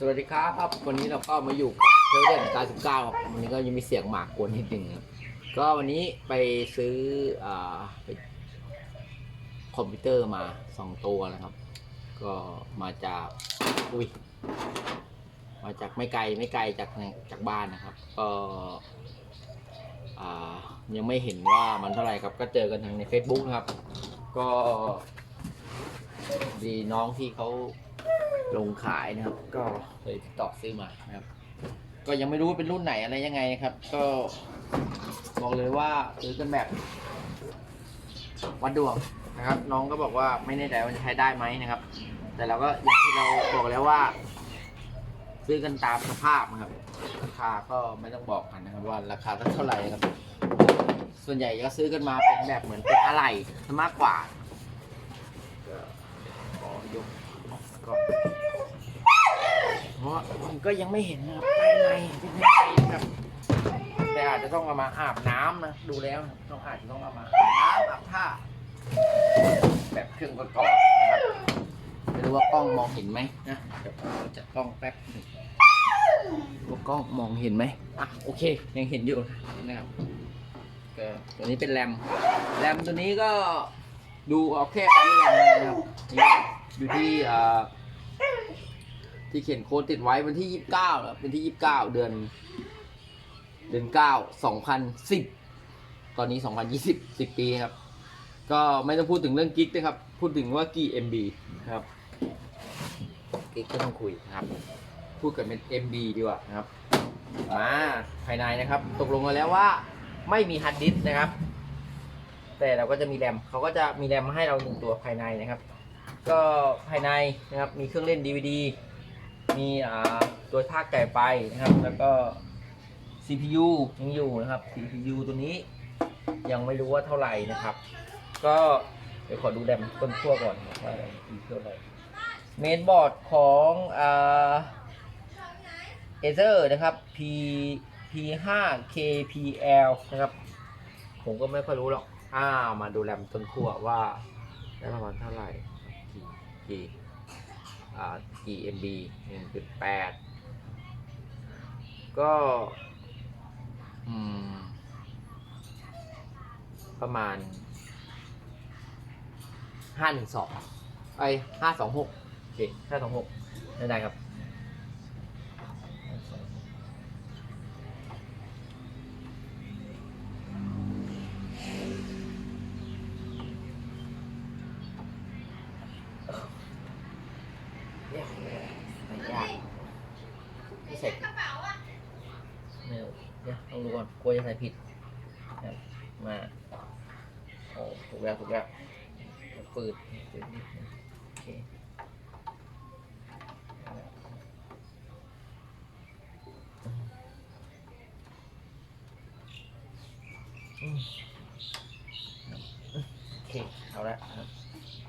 สวัสดีครับวันนี้เราก็มาอยู่กับเลเดนการสิบเก้าวันนี้ก็ยังมีเสียงหมากกวนนิดนึงครับก็วันนี้ไปซื้ออ่าไปคอมพิวเตอร์มาสองตัวนะครับ ก็มาจากอุ้ยมาจากไม่ไกลไม่ไกลจากจากบ้านนะครับ ก็ยังไม่เห็นว่ามันเท่าไหร่ครับ ก็เจอกันทางใน Facebook นะครับ ก็ดีน้องที่เขา ลงขายนะครับ ก็เลยติดต่อซื้อมานะครับ ก็ยังไม่รู้ว่าเป็นรุ่นไหนอะไรยังไงนะครับ ก็บอกเลยว่าซื้อกันแบบวัดดวงนะครับ น้องก็บอกว่าไม่แน่ใจว่าจะใช้ได้ไหมนะครับ แต่เราก็อย่างที่เราบอกแล้วว่า ซื้อกันตามสภาพนะครับราคาก็ไม่ต้องบอกกันนะครับว่าราคาเท่าไหร่นะครับ ส่วนใหญ่ก็ซื้อกันมาเป็นแบบเหมือนเป็นอะไรซะมากกว่าก็ขอยกออกก่อน เพราะมันก็ยังไม่เห็นนะครับภายในเป็นยังไงนะครับแต่อาจจะต้องเอามาอาบน้ำนะดูแล้วนะต้องอาจจะต้องเอามาอาบน้ำอาบท่าแบบเครื่องประกอบนะครับไม่รู้ว่ากล้องมองเห็นไหมนะเดี๋ยวผมจะกล้องแป๊บหนึงว่ากล้องมองเห็นไหมอะโอเค ยังเห็นอยู่นะครับก็ตัวนี้เป็นแรมแรมตัวนี้ก็ดูเอาแค่อันนี้แรมนะครับนี่อยู่ที่อ่า ที่เขียนโค้ดติดไว้วันที่ยี่สิบเก้าเป็นที่ยี่สิบเก้าเดือน เดือนเก้าสองพันสิบตอนนี้สองพันยี่สิบสิบปีครับ ก็ไม่ต้องพูดถึงเรื่องกิ๊กนะครับ พูดถึงว่ากี่ MB นะครับกิ๊กก็ต้องคุยนะครับ พูดกันเป็น MB ดีกว่านะครับมาภายในนะครับ ตกลงกันแล้วว่าไม่มีฮาร์ดดิสก์นะครับ แต่เราก็จะมีแรมเขาก็จะมีแรมมาให้เราหนึ่งตัวภายในนะครับ ก็ภายในนะครับมีเครื่องเล่น DVD มีอ่าตัวท่ากไก่ไฟนะครับ แล้วก็ CPU ยังอยู่นะครับ CPU ตัวนี้ยังไม่รู้ว่าเท่าไหร่นะครับ ก็เดี๋ยวขอดูแรมต้นขั้วก่อนว่าแรมอีเท่าไหร่เมนบอร์ดของอ่าเอเซอร์นะครับ P P5 KPL นะครับ ผมก็ไม่ค่อยรู้หรอกอ้าวมาดูแรมต้นขั้วว่าได้ประมาณเท่าไหร่กี่ กี่อ่ากี่ MB 1.8 ก็ประมาณห้าหนึ่งสองไอห้าสองหกโอเคห้าสองหกได้ได้ครับ เนี่ยไม่ยาก ไม่ใส่เนี่ยเดี๋ยวต้องดูก่อนกลัวจะใส่ผิดครับมาโอ้ถูกแล้วถูกแล้วปืดปืดนิดนึงโอเคโอเคเอาละครับ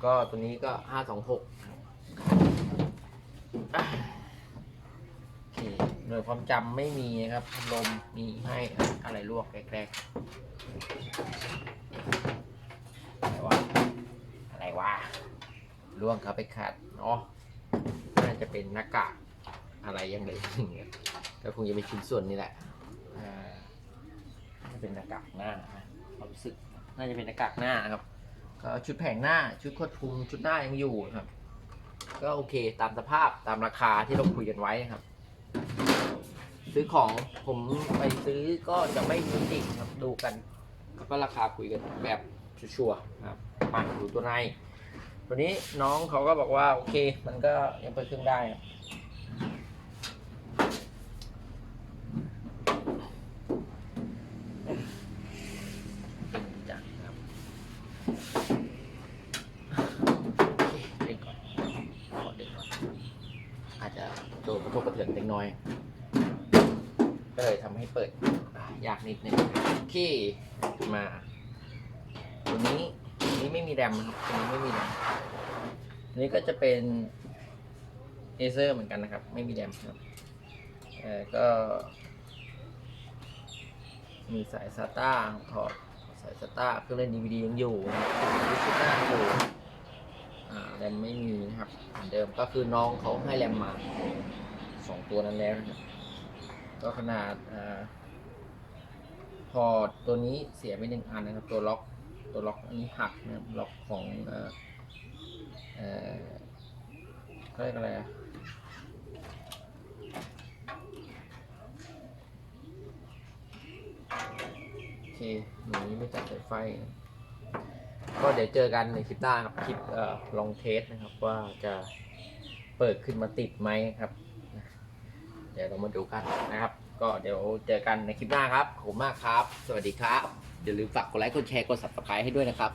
ก็ตัวนี้ก็ห้าสองหก อะโอเค หน่วยความจำไม่มีนะครับลมมีให้อะไรลวกแกล้ๆอะไรวะอะไรวะล่วงเขาไปขัดเนาะน่าจะเป็นหน้ากากอะไรยังไงก็คงจะเป็นชิ้นส่วนนี้แหละอ่าจะเป็นหน้ากากหน้าความรู้สึกน่าจะเป็นหน้ากากหน้านะครับ ก็ชุดแผงหน้าชุดควดคุมชุดหน้ายังอยู่ครับ ก็โอเคตามสภาพตามราคาที่เราคุยกันไว้นะครับ ซื้อของผมไปซื้อก็จะไม่ซื้อจริงครับดูกันแล้วก็ราคาคุยกันแบบชัวร์ๆนะครับมาดูตัวในตัวนี้น้องเขาก็บอกว่าโอเค มันก็ยังเปิดเครื่องได้ครับเล่นก่อนขอเล่นก่อนอาจจะโดนกระทบกระเทือนเล็กน้อย ก็เลยทำให้เปิดอยากนิดนึงโอเคมา ตัวนี้ตัวนี้ไม่มีแรมนะครับตัวนี้ไม่มีแรมตัวนี้ก็จะเป็นเอเซอร์เหมือนกันนะครับ ไม่มีแรมครับเออก็ มีสายซาต้าถอดสายซาต้าเครื่องเล่นดีวดียังอยู่นะครับชุดหน้าอยู่แรมไม่มีนะครับเหมือนเดิมก็คือน้องเขาให้แรมมาสองตัวนั้นแล้วนะครับ ก็ขนาดอพอตัวนี้เสียไปหนึ่งอันนะครับ ตัวล็อกตัวล็อกอันนี้หักนะครับล็อกของเอ่อเอ่อเขาเรียกอะไรอะโอเคหนูนี้ไม่จับสายไฟนะก็เดี๋ยวเจอกันในคลิปหน้าครับ คลิปอลองเทสนะครับ ว่าจะเปิดขึ้นมาติดไหมครับ ดี๋ยวเรามาดูกันนะครับ ก็เดี๋ยวเจอกันในคลิปหน้าครับขอบคุณมากครับ สวัสดีครับอย่าลืมฝากกดไลค์กดแชร์กด subscribe ให้ด้วยนะครับ